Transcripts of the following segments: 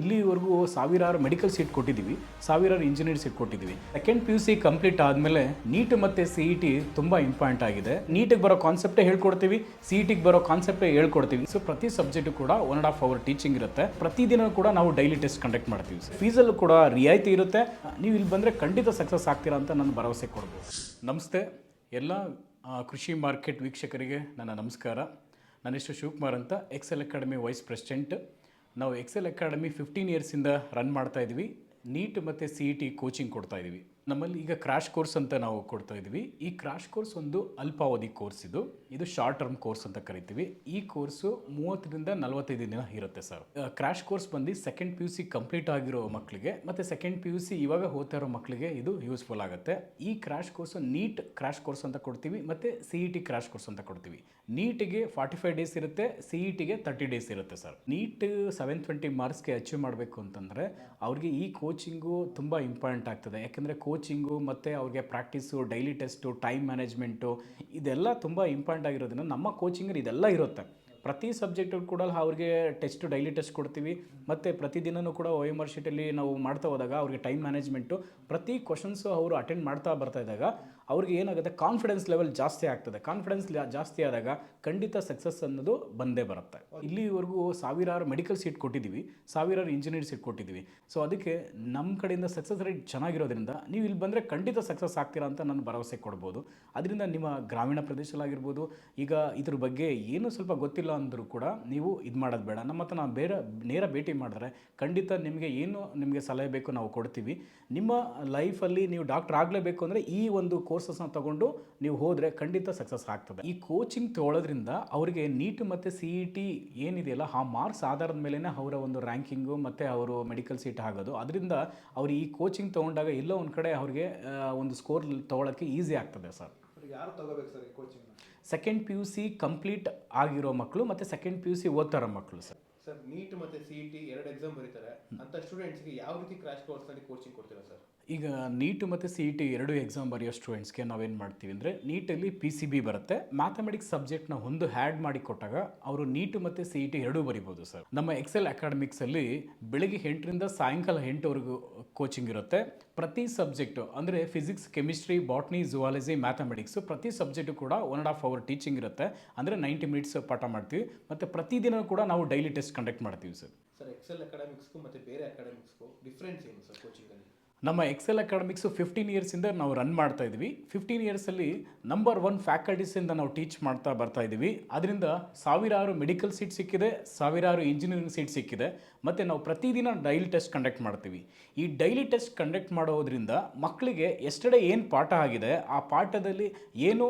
ಇಲ್ಲಿವರೆಗೂ ಸಾವಿರಾರು medical seat ಕೊಟ್ಟಿದ್ದೀವಿ, ಸಾವಿರಾರು ಇಂಜಿನಿಯರ್ ಸೀಟ್ ಕೊಟ್ಟಿದ್ದೀವಿ. Second P U C complete ಆದಮೇಲೆ ನೀಟ್ ಮತ್ತು ಸಿ ಇ ಟಿ ತುಂಬ ಇಂಪಾರ್ಟೆಂಟ್ ಆಗಿದೆ. ನೀಟಿಗೆ ಬರೋ ಕಾನ್ಸೆಪ್ಟೇ ಹೇಳ್ಕೊಡ್ತೀವಿ ಸಿ ಇ ಟಿಗೆ ಬರೋ ಕಾನ್ಸೆಪ್ಟೇ ಹೇಳ್ಕೊಡ್ತೀವಿ. ಸೊ ಪ್ರತಿ ಸಬ್ಜೆಕ್ಟು ಕೂಡ one and half hour teaching ಇರುತ್ತೆ. ಪ್ರತಿದಿನ ಕೂಡ ನಾವು ಡೈಲಿ ಟೆಸ್ಟ್ ಕಂಡಕ್ಟ್ ಮಾಡ್ತೀವಿ. ಫೀಸಲ್ಲೂ ಕೂಡ ರಿಯಾಯಿತಿ ಇರುತ್ತೆ. ನೀವು ಇಲ್ಲಿ ಬಂದರೆ ಖಂಡಿತ ಸಕ್ಸಸ್ ಆಗ್ತೀರಾ ಅಂತ ನಾನು ಭರವಸೆ ಕೊಡ್ಬೋದು. ನಮಸ್ತೆ. ಎಲ್ಲ ಕೃಷಿ ಮಾರ್ಕೆಟ್ ವೀಕ್ಷಕರಿಗೆ ನನ್ನ ನಮಸ್ಕಾರ. ನನ್ನ ಹೆಸರು ಶಿವಕುಮಾರ್ ಅಂತ ಎಕ್ಸೆಲ್ ಅಕಾಡೆಮಿ ವೈಸ್ ಪ್ರೆಸಿಡೆಂಟ್ ನಾವು ಎಕ್ಸೆಲ್ ಅಕಾಡೆಮಿ ಫಿಫ್ಟೀನ್ ಇಯರ್ಸಿಂದ ರನ್ ಮಾಡ್ತಾ ಇದ್ದೀವಿ ನೀಟ್ ಮತ್ತು ಸಿ ಇ ಟಿ ಕೋಚಿಂಗ್ ಕೊಡ್ತಾ ಇದ್ದೀವಿ ನಮ್ಮಲ್ಲಿ ಈಗ ಕ್ರಾಶ್ ಕೋರ್ಸ್ ಅಂತ ನಾವು ಕೊಡ್ತಾ ಇದ್ವಿ ಈ ಕ್ರಾಶ್ ಕೋರ್ಸ್ ಒಂದು ಅಲ್ಪಾವಧಿ ಕೋರ್ಸ್ ಇದು. ಇದು ಶಾರ್ಟ್ ಟರ್ಮ್ ಕೋರ್ಸ್ ಅಂತ ಕರಿತೀವಿ. ಈ ಕೋರ್ಸು ಮೂವತ್ತರಿಂದ ನಲವತ್ತೈದು ದಿನ ಇರುತ್ತೆ ಸರ್ ಕ್ರಾಶ್ ಕೋರ್ಸ್ ಬಂದು second P U C complete ಆಗಿರೋ ಮಕ್ಕಳಿಗೆ ಮತ್ತು ಸೆಕೆಂಡ್ ಪಿ ಯು ಸಿ ಇವಾಗ ಓದ್ತಾ ಇರೋ ಮಕ್ಕಳಿಗೆ ಇದು ಯೂಸ್ಫುಲ್ ಆಗುತ್ತೆ. ಈ crash course NEET crash course ಅಂತ ಕೊಡ್ತೀವಿ ಮತ್ತು C E T crash course ಅಂತ ಕೊಡ್ತೀವಿ. ನೀಟಿಗೆ ಫಾರ್ಟಿ ಫೈವ್ ಡೇಸ್ ಇರುತ್ತೆ ಸಿ ಇ ಟಿಗೆ ತರ್ಟಿ ಡೇಸ್ ಇರುತ್ತೆ ಸರ್ ನೀಟ್ ಸೆವೆನ್ ಟ್ವೆಂಟಿ ಮಾರ್ಕ್ಸ್ಗೆ ಅಚೀವ್ ಮಾಡಬೇಕು ಅಂತಂದರೆ ಅವ್ರಿಗೆ ಈ ಕೋಚಿಂಗು ತುಂಬ ಇಂಪಾರ್ಟೆಂಟ್ ಆಗ್ತದೆ. ಯಾಕೆಂದರೆ ಕೋಚಿಂಗು ಮತ್ತು ಅವ್ರಿಗೆ practice daily test time management ಇದೆಲ್ಲ ತುಂಬ ಇಂಪಾರ್ಟೆಂಟ್ ಆಗಿರೋದ್ರಿಂದ ನಮ್ಮ ಕೋಚಿಂಗಲ್ಲಿ ಇದೆಲ್ಲ ಇರುತ್ತೆ. ಪ್ರತಿ ಸಬ್ಜೆಕ್ಟು ಕೂಡ ಅವ್ರಿಗೆ ಟೆಸ್ಟ್ ಡೈಲಿ ಟೆಸ್ಟ್ ಕೊಡ್ತೀವಿ. ಮತ್ತು ಪ್ರತಿದಿನವೂ ಕೂಡ ಒ ಎಂ ಆರ್ ಶೀಟಲ್ಲಿ ನಾವು ಮಾಡ್ತಾ ಹೋದಾಗ ಅವ್ರಿಗೆ ಟೈಮ್ ಮ್ಯಾನೇಜ್ಮೆಂಟು ಪ್ರತಿ ಕ್ವಶನ್ಸು ಅವರು ಅಟೆಂಡ್ ಮಾಡ್ತಾ ಬರ್ತಾ ಇದ್ದಾಗ ಅವ್ರಿಗೆ ಏನಾಗುತ್ತೆ? ಕಾನ್ಫಿಡೆನ್ಸ್ ಲೆವೆಲ್ ಜಾಸ್ತಿ ಆಗ್ತದೆ. ಕಾನ್ಫಿಡೆನ್ಸ್ ಜಾಸ್ತಿ ಆದಾಗ ಖಂಡಿತ ಸಕ್ಸಸ್ ಅನ್ನೋದು ಬಂದೇ ಬರುತ್ತೆ. ಇಲ್ಲಿವರೆಗೂ ಸಾವಿರಾರು ಮೆಡಿಕಲ್ ಸೀಟ್ ಕೊಟ್ಟಿದ್ದೀವಿ. ಸಾವಿರಾರು ಇಂಜಿನಿಯರ್ ಸೀಟ್ ಕೊಟ್ಟಿದ್ದೀವಿ. ಸೊ ಅದಕ್ಕೆ ನಮ್ಮ ಕಡೆಯಿಂದ ಸಕ್ಸಸ್ ರೇಟ್ ಚೆನ್ನಾಗಿರೋದ್ರಿಂದ ನೀವು ಇಲ್ಲಿ ಬಂದರೆ ಖಂಡಿತ ಸಕ್ಸಸ್ ಆಗ್ತೀರಾ ಅಂತ ನಾನು ಭರವಸೆ ಕೊಡ್ಬೋದು. ಅದರಿಂದ ನಿಮ್ಮ ಗ್ರಾಮೀಣ ಪ್ರದೇಶಲ್ಲಾಗಿರ್ಬೋದು ಈಗ ಇದ್ರ ಬಗ್ಗೆ ಏನೂ ಸ್ವಲ್ಪ ಗೊತ್ತಿಲ್ಲ ಅಂದರೂ ಕೂಡ ನೀವು ಇದು ಮಾಡೋದು ಬೇಡ. ನಮ್ಮ ಹತ್ರ ನಾವು ಬೇರೆ, ನೇರ ಭೇಟಿ ಮಾಡಿದ್ರೆ ಖಂಡಿತ ನಿಮಗೆ ಏನು ನಿಮಗೆ ಸಲಹೆ ಬೇಕು ನಾವು ಕೊಡ್ತೀವಿ. ನಿಮ್ಮ ಲೈಫಲ್ಲಿ ನೀವು ಡಾಕ್ಟರ್ ಆಗಲೇಬೇಕು ಅಂದರೆ ಈ ಒಂದು ಕೋರ್ಸಸ್ನ ತಗೊಂಡು ನೀವು ಹೋದರೆ ಖಂಡಿತ ಸಕ್ಸಸ್ ಆಗ್ತದೆ. ಈ ಕೋಚಿಂಗ್ ತೊಗೊಳೋದ್ರಿಂದ ಅವರಿಗೆ ನೀಟ್ ಮತ್ತು ಸಿ ಇ ಟಿ ಏನಿದೆಯಲ್ಲ, ಆ ಮಾರ್ಕ್ಸ್ ಆಧಾರದ ಮೇಲೇ ಅವರ ಒಂದು ರ್ಯಾಂಕಿಂಗು ಮತ್ತು ಅವರು ಮೆಡಿಕಲ್ ಸೀಟ್ ಆಗೋದು ಅದರಿಂದ ಅವರು ಈ ಕೋಚಿಂಗ್ ತೊಗೊಂಡಾಗ ಎಲ್ಲೋ ಒಂದು ಕಡೆ ಅವ್ರಿಗೆ ಒಂದು ಸ್ಕೋರ್ ತೊಗೊಳಕ್ಕೆ ಈಸಿ ಆಗ್ತದೆ ಸರ್. ಯಾರು ತಗೋಬೇಕು ಸರ್ ಈ ಕೋಚಿಂಗ್ನ second P U C complete ಆಗಿರೋ ಮಕ್ಕಳು ಮತ್ತು ಸೆಕೆಂಡ್ ಪಿ ಯು ಸಿ ಓದ್ತಾರೋ ಮಕ್ಕಳು ಸರ್. ಸರ್ ನೀಟ್ ಮತ್ತೆ ಸಿ ಇ ಟಿ ಎರಡು ಎಕ್ಸಾಮ್ ಬರೀತಾರೆ. ಅಂತ ಸ್ಟೂಡೆಂಟ್ಸ್ಗೆ ಯಾವ ರೀತಿ ಕ್ರಾಶ್ ಕೋರ್ಸ್ನಲ್ಲಿ ಕೋಚಿಂಗ್ ಕೊಡ್ತೀರಾ ಸರ್? ಈಗ ನೀಟು ಮತ್ತು ಸಿ ಇ ಟಿ ಎರಡು ಎಕ್ಸಾಮ್ ಬರೆಯೋ ಸ್ಟೂಡೆಂಟ್ಸ್ಗೆ ನಾವೇನು ಮಾಡ್ತೀವಿ ಅಂದರೆ ನೀಟಲ್ಲಿ ಪಿ ಸಿ ಬಿ ಬರುತ್ತೆ. ಮ್ಯಾಥಮೆಟಿಕ್ಸ್ ಸಬ್ಜೆಕ್ಟ್ನ ಒಂದು ಹ್ಯಾಡ್ ಮಾಡಿ ಕೊಟ್ಟಾಗ ಅವರು ನೀಟು ಮತ್ತು ಸಿ ಇ ಟಿ ಎರಡೂ ಬರಿಬೋದು ಸರ್ ನಮ್ಮ ಎಕ್ಸೆಲ್ ಅಕಾಡೆಮಿಕ್ಸಲ್ಲಿ ಬೆಳಗ್ಗೆ ಎಂಟರಿಂದ ಸಾಯಂಕಾಲ ಎಂಟುವರೆಗೂ ಕೋಚಿಂಗ್ ಇರುತ್ತೆ. ಪ್ರತಿ ಸಬ್ಜೆಕ್ಟು ಅಂದರೆ physics chemistry botany zoology mathematics ಪ್ರತಿ ಸಬ್ಜೆಕ್ಟು ಕೂಡ one and half hour teaching ಇರುತ್ತೆ. ಅಂದರೆ ನೈಂಟಿ ಮಿನಿಟ್ಸ್ ಪಾಠ ಮಾಡ್ತೀವಿ. ಮತ್ತು ಪ್ರತಿದಿನ ಕೂಡ ನಾವು ಡೈಲಿ ಟೆಸ್ಟ್ ಕಂಡಕ್ಟ್ ಮಾಡ್ತೀವಿ ಸರ್ ಸರ್ ಎಕ್ಸೆಲ್ ಅಕಾಡೆಮಿಕ್ಸ್ಗೂ ಮತ್ತು ಬೇರೆ ಅಕಾಡೆಮಿಕ್ಸ್ಗೂ ಡಿಫ್ರೆನ್ಸ್ ಏನು ಸರ್ ಕೋಚಿಂಗಲ್ಲಿ ನಮ್ಮ ಎಕ್ಸೆಲ್ ಅಕಾಡೆಮಿಕ್ಸು ಫಿಫ್ಟೀನ್ ಇಯರ್ಸಿಂದ ನಾವು ರನ್ ಮಾಡ್ತಾ ಇದ್ವಿ ಫಿಫ್ಟೀನ್ ಇಯರ್ಸಲ್ಲಿ ನಂಬರ್ ಒನ್ ಫ್ಯಾಕಲ್ಟೀಸಿಂದ ನಾವು ಟೀಚ್ ಮಾಡ್ತಾ ಬರ್ತಾ ಇದ್ದೀವಿ. ಅದರಿಂದ ಸಾವಿರಾರು ಮೆಡಿಕಲ್ ಸೀಟ್ ಸಿಕ್ಕಿದೆ, ಸಾವಿರಾರು ಇಂಜಿನಿಯರಿಂಗ್ ಸೀಟ್ ಸಿಕ್ಕಿದೆ. ಮತ್ತು ನಾವು ಪ್ರತಿದಿನ ಡೈಲಿ ಟೆಸ್ಟ್ ಕಂಡಕ್ಟ್ ಮಾಡ್ತೀವಿ. ಈ ಡೈಲಿ ಟೆಸ್ಟ್ ಕಂಡಕ್ಟ್ ಮಾಡೋದ್ರಿಂದ ಮಕ್ಕಳಿಗೆ ಎಷ್ಟಡೆ ಏನು ಪಾಠ ಆಗಿದೆ, ಆ ಪಾಠದಲ್ಲಿ ಏನು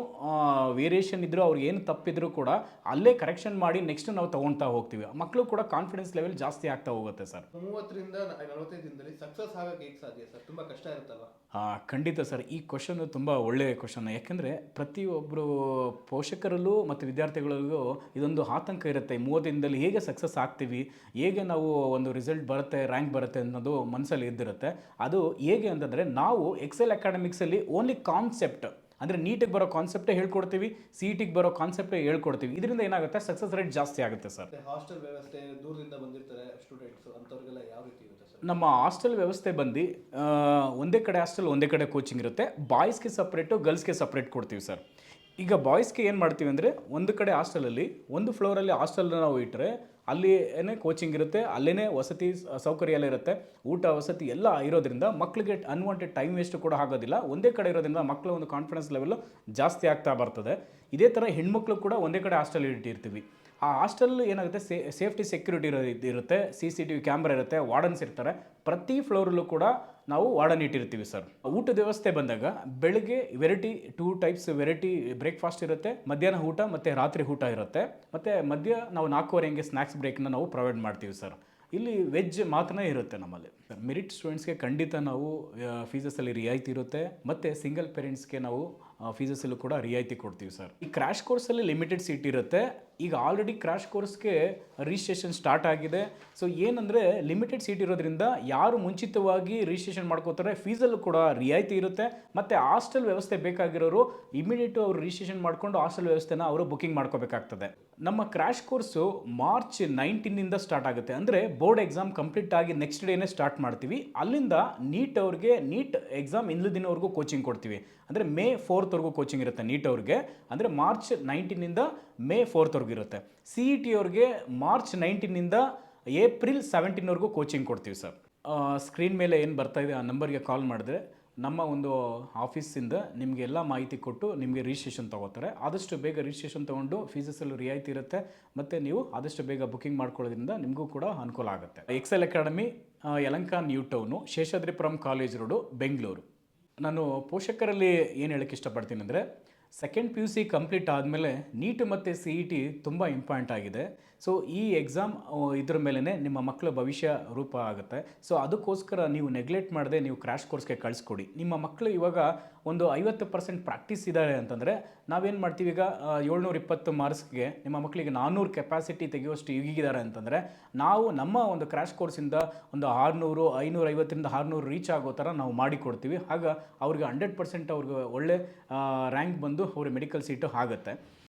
ವೇರಿಯೇಷನ್ ಇದ್ದರೂ ಅವ್ರಿಗೆ ಏನು ತಪ್ಪಿದ್ರೂ ಕೂಡ ಅಲ್ಲೇ ಕರೆಕ್ಷನ್ ಮಾಡಿ ನೆಕ್ಸ್ಟ್ ನಾವು ತೊಗೊಳ್ತಾ ಹೋಗ್ತೀವಿ. ಮಕ್ಕಳು ಕೂಡ ಕಾನ್ಫಿಡೆನ್ಸ್ ಲೆವೆಲ್ ಜಾಸ್ತಿ ಆಗ್ತಾ ಹೋಗುತ್ತೆ ಸರ್. ಮೂವತ್ತರಿಂದ ನಲವತ್ತೈದು ದಿನದಲ್ಲಿ ಸಕ್ಸಸ್ ಆಗಕ್ಕೆ ಸಾಧ್ಯ ಸರ್? ತುಂಬ ಕಷ್ಟ ಇರುತ್ತಲ್ವಾ? ಖಂಡಿತ ಸರ್. ಈ ಕ್ವಶನ್ ತುಂಬ ಒಳ್ಳೆಯ ಕ್ವಶನ್ ಯಾಕೆಂದರೆ ಪ್ರತಿಯೊಬ್ಬರು ಪೋಷಕರಲ್ಲೂ ಮತ್ತು ವಿದ್ಯಾರ್ಥಿಗಳಿಗೂ ಇದೊಂದು ಆತಂಕ ಇರುತ್ತೆ. ಮೂವತ್ತು ದಿನದಲ್ಲಿ ಹೇಗೆ ಸಕ್ಸಸ್ ಆಗ್ತೀವಿ, ಹೇಗೆ ನಾವು ಒಂದು ರಿಸಲ್ಟ್ ಬರುತ್ತೆ ರ್ಯಾಂಕ್ ಬರುತ್ತೆ ಅನ್ನೋದು ಮನಸ್ಸಲ್ಲಿ ಇದ್ದಿರುತ್ತೆ. ಅದು ಹೇಗೆ ಅಂತಂದರೆ ನಾವು ಎಕ್ಸೆಲ್ ಅಕಾಡೆಮಿಕ್ಸಲ್ಲಿ ಓನ್ಲಿ ಕಾನ್ಸೆಪ್ಟ್ ಅಂದರೆ ನೀಟಿಗೆ ಬರೋ ಕಾನ್ಸೆಪ್ಟೇ ಹೇಳ್ಕೊಡ್ತೀವಿ ಸಿ ಟಿಗೆ ಬರೋ ಕಾನ್ಸೆಪ್ಟೇ ಹೇಳ್ಕೊಡ್ತೀವಿ. ಇದರಿಂದ ಏನಾಗುತ್ತೆ? ಸಕ್ಸಸ್ ರೇಟ್ ಜಾಸ್ತಿ ಆಗುತ್ತೆ ಸರ್. ಹಾಸ್ಟೆಲ್ ವ್ಯವಸ್ಥೆ ದೂರದಿಂದ ಬಂದಿರ್ತಾರೆ ಸ್ಟೂಡೆಂಟ್ಸ್ ಅಂಥವ್ರಿಗೆಲ್ಲ ಯಾವ ರೀತಿ ಇರುತ್ತೆ ಸರ್? ನಮ್ಮ ಹಾಸ್ಟೆಲ್ ವ್ಯವಸ್ಥೆ ಬಂದು ಒಂದೇ ಕಡೆ ಹಾಸ್ಟೆಲ್ ಒಂದೇ ಕಡೆ ಕೋಚಿಂಗ್ ಇರುತ್ತೆ. ಬಾಯ್ಸ್ಗೆ ಸಪ್ರೇಟು ಗರ್ಲ್ಸ್ಗೆ ಸಪ್ರೇಟ್ ಕೊಡ್ತೀವಿ ಸರ್. ಈಗ ಬಾಯ್ಸ್ಗೆ ಏನು ಮಾಡ್ತೀವಿ ಅಂದರೆ ಒಂದು ಕಡೆ ಹಾಸ್ಟೆಲಲ್ಲಿ ಒಂದು ಫ್ಲೋರಲ್ಲಿ ಹಾಸ್ಟೆಲ್ನ ನಾವು ಇಟ್ಟರೆ ಅಲ್ಲಿ ಏನೇ ಕೋಚಿಂಗ್ ಇರುತ್ತೆ ಅಲ್ಲೇ ವಸತಿ ಸೌಕರ್ಯ ಎಲ್ಲ ಇರುತ್ತೆ ಊಟ, ವಸತಿ ಎಲ್ಲ ಇರೋದ್ರಿಂದ ಮಕ್ಕಳಿಗೆ ಅನ್ವಾಂಟೆಡ್ ಟೈಮ್ ವೇಸ್ಟ್ ಕೂಡ ಆಗೋದಿಲ್ಲ. ಒಂದೇ ಕಡೆ ಇರೋದ್ರಿಂದ ಮಕ್ಕಳ ಒಂದು ಕಾನ್ಫಿಡೆನ್ಸ್ ಲೆವೆಲ್ ಜಾಸ್ತಿ ಆಗ್ತಾ ಬರ್ತದೆ. ಇದೇ ಥರ ಹೆಣ್ಮಕ್ಳು ಕೂಡ ಒಂದೇ ಕಡೆ ಹಾಸ್ಟೆಲ್ ಇಟ್ಟಿರ್ತೀವಿ. ಆ ಹಾಸ್ಟೆಲ್ ಏನಾಗುತ್ತೆ, ಸೇ ಸೇಫ್ಟಿ ಸೆಕ್ಯೂರಿಟಿ ಇರೋ ಇರುತ್ತೆ C C T V camera ಇರುತ್ತೆ ವಾರ್ಡನ್ಸ್ ಇರ್ತಾರೆ. ಪ್ರತಿ ಫ್ಲೋರಲ್ಲೂ ಕೂಡ ನಾವು ವಾರ್ಡನ್ ಇಟ್ಟಿರ್ತೀವಿ ಸರ್ ಊಟದ ವ್ಯವಸ್ಥೆ ಬಂದಾಗ ಬೆಳಗ್ಗೆ variety two types variety breakfast ಇರುತ್ತೆ, ಮಧ್ಯಾಹ್ನ ಊಟ ಮತ್ತು ರಾತ್ರಿ ಊಟ ಇರುತ್ತೆ. ಮತ್ತು ಮಧ್ಯ, ನಾವು ನಾಲ್ಕೂವರೆ ಹಂಗೆ ಸ್ನ್ಯಾಕ್ಸ್ ಬ್ರೇಕ್ನ ನಾವು ಪ್ರೊವೈಡ್ ಮಾಡ್ತೀವಿ ಸರ್ ಇಲ್ಲಿ ವೆಜ್ ಮಾತ್ರ ಇರುತ್ತೆ ನಮ್ಮಲ್ಲಿ. ಮೆರಿಟ್ ಸ್ಟೂಡೆಂಟ್ಸ್ಗೆ ಖಂಡಿತ ನಾವು ಫೀಸಸಲ್ಲಿ ರಿಯಾಯಿತಿ ಇರುತ್ತೆ. ಮತ್ತು ಸಿಂಗಲ್ ಪೇರೆಂಟ್ಸ್ಗೆ ನಾವು ಫೀಸಸಲ್ಲೂ ಕೂಡ ರಿಯಾಯಿತಿ ಕೊಡ್ತೀವಿ ಸರ್. ಈ ಕ್ರ್ಯಾಶ್ ಕೋರ್ಸಲ್ಲಿ ಲಿಮಿಟೆಡ್ ಸೀಟ್ ಇರುತ್ತೆ. ಈಗ ಆಲ್ರೆಡಿ ಕ್ರ್ಯಾಶ್ ಕೋರ್ಸ್ಗೆ ರಿಜಿಸ್ಟ್ರೇಷನ್ ಸ್ಟಾರ್ಟ್ ಆಗಿದೆ. ಸೊ ಏನಂದರೆ ಲಿಮಿಟೆಡ್ ಸೀಟ್ ಇರೋದ್ರಿಂದ ಯಾರು ಮುಂಚಿತವಾಗಿ ರಿಜಿಸ್ಟ್ರೇಷನ್ ಮಾಡ್ಕೋತಾರೆ ಫೀಸಲ್ಲೂ ಕೂಡ ರಿಯಾಯಿತಿ ಇರುತ್ತೆ. ಮತ್ತು ಹಾಸ್ಟೆಲ್ ವ್ಯವಸ್ಥೆ ಬೇಕಾಗಿರೋರು ಇಮಿಡಿಯೇಟು ಅವರು ರಿಜಿಸ್ಟ್ರೇಷನ್ ಮಾಡಿಕೊಂಡು ಹಾಸ್ಟೆಲ್ ವ್ಯವಸ್ಥೆನ ಅವರು ಬುಕಿಂಗ್ ಮಾಡ್ಕೋಬೇಕಾಗ್ತದೆ. ನಮ್ಮ ಕ್ರ್ಯಾಶ್ ಕೋರ್ಸು ಮಾರ್ಚ್ ನೈನ್ಟೀನಿಂದ ಸ್ಟಾರ್ಟ್ ಆಗುತ್ತೆ. ಅಂದರೆ ಬೋರ್ಡ್ ಎಕ್ಸಾಮ್ ಕಂಪ್ಲೀಟ್ ಆಗಿ ನೆಕ್ಸ್ಟ್ ಡೇನೇ ಸ್ಟಾರ್ಟ್ ಮಾಡ್ತೀವಿ. ಅಲ್ಲಿಂದ ನೀಟ್ ಅವ್ರಿಗೆ ನೀಟ್ ಎಕ್ಸಾಮ್ ಇಂದು ದಿನವರೆಗೂ ಕೋಚಿಂಗ್ ಕೊಡ್ತೀವಿ. ಅಂದರೆ ಮೇ ಫೋರ್ತ್ವರೆಗೂ ಕೋಚಿಂಗ್ ಇರುತ್ತೆ ನೀಟ್ ಅವ್ರಿಗೆ. ಅಂದರೆ ಮಾರ್ಚ್ ನೈನ್ಟೀನಿಂದ ಮೇ ಫೋರ್ತ್ವರೆಗೂ ಇರುತ್ತೆ. ಸಿ ಇ ಟಿ ಅವ್ರಿಗೆ ಮಾರ್ಚ್ ನೈನ್ಟೀನಿಂದ ಏಪ್ರಿಲ್ ಸೆವೆಂಟೀನ್ವರೆಗೂ ಕೋಚಿಂಗ್ ಕೊಡ್ತೀವಿ ಸರ್. ಸ್ಕ್ರೀನ್ ಮೇಲೆ ಏನು ಬರ್ತಾ ಇದೆ ಆ ನಂಬರ್ಗೆ ಕಾಲ್ ಮಾಡಿದ್ರೆ ನಮ್ಮ ಒಂದು ಆಫೀಸಿಂದ ನಿಮಗೆ ಎಲ್ಲ ಮಾಹಿತಿ ಕೊಟ್ಟು ನಿಮಗೆ ರಿಜಿಸ್ಟ್ರೇಷನ್ ತೊಗೋತಾರೆ. ಆದಷ್ಟು ಬೇಗ ರಿಜಿಸ್ಟ್ರೇಷನ್ ತೊಗೊಂಡು ಫೀಸಸ್ಸಲ್ಲೂ ರಿಯಾಯಿತಿ ಇರುತ್ತೆ. ಮತ್ತು ನೀವು ಆದಷ್ಟು ಬೇಗ ಬುಕಿಂಗ್ ಮಾಡ್ಕೊಳ್ಳೋದ್ರಿಂದ ನಿಮಗೂ ಕೂಡ ಅನುಕೂಲ ಆಗುತ್ತೆ. Excel academy ಯಲಂಕಾನ್ Yelahanka new town Seshadripuram college road Bengaluru. ನಾನು ಪೋಷಕರಲ್ಲಿ ಏನು ಹೇಳಕ್ಕೆ ಇಷ್ಟಪಡ್ತೀನಿ ಅಂದರೆ second P U C complete ಆದಮೇಲೆ ನೀಟ್ ಮತ್ತು ಸಿ ಇ ಟಿ ತುಂಬ ಇಂಪಾರ್ಟೆಂಟ್ ಆಗಿದೆ. ಸೊ ಈ ಎಕ್ಸಾಮ್ ಇದ್ರ ಮೇಲೇ ನಿಮ್ಮ ಮಕ್ಕಳ ಭವಿಷ್ಯ ರೂಪ ಆಗುತ್ತೆ. ಸೊ ಅದಕ್ಕೋಸ್ಕರ ನೀವು ನೆಗ್ಲೆಕ್ಟ್ ಮಾಡದೆ ನೀವು ಕ್ರ್ಯಾಶ್ ಕೋರ್ಸ್ಗೆ ಕಳಿಸ್ಕೊಡಿ. ನಿಮ್ಮ ಮಕ್ಕಳು ಇವಾಗ ಒಂದು ಐವತ್ತು ಪರ್ಸೆಂಟ್ ಪ್ರಾಕ್ಟೀಸ್ ಇದ್ದಾರೆ ಅಂತಂದರೆ, ನಾವೇನು ಮಾಡ್ತೀವಿ ಈಗ ಏಳ್ನೂರ ಇಪ್ಪತ್ತು ಮಾರ್ಕ್ಸ್ಗೆ ನಿಮ್ಮ ಮಕ್ಕಳಿಗೆ ನಾನ್ನೂರು ಕೆಪಾಸಿಟಿ ತೆಗೆಯುವಷ್ಟು ಈಗಿದ್ದಾರೆ ಅಂತಂದರೆ, ನಾವು ನಮ್ಮ ಒಂದು ಕ್ರ್ಯಾಶ್ ಕೋರ್ಸಿಂದ ಒಂದು ಆರುನೂರು ಐನೂರ ಐವತ್ತರಿಂದ ಆರುನೂರು ರೀಚ್ ಆಗೋ ಥರ ನಾವು ಮಾಡಿಕೊಡ್ತೀವಿ. ಆಗ ಅವ್ರಿಗೆ ಹಂಡ್ರೆಡ್ ಪರ್ಸೆಂಟ್ ಅವ್ರಿಗೆ ಒಳ್ಳೆ ರ್ಯಾಂಕ್ ಬಂದು ಅವ್ರಿಗೆ ಮೆಡಿಕಲ್ ಸೀಟು ಆಗುತ್ತೆ.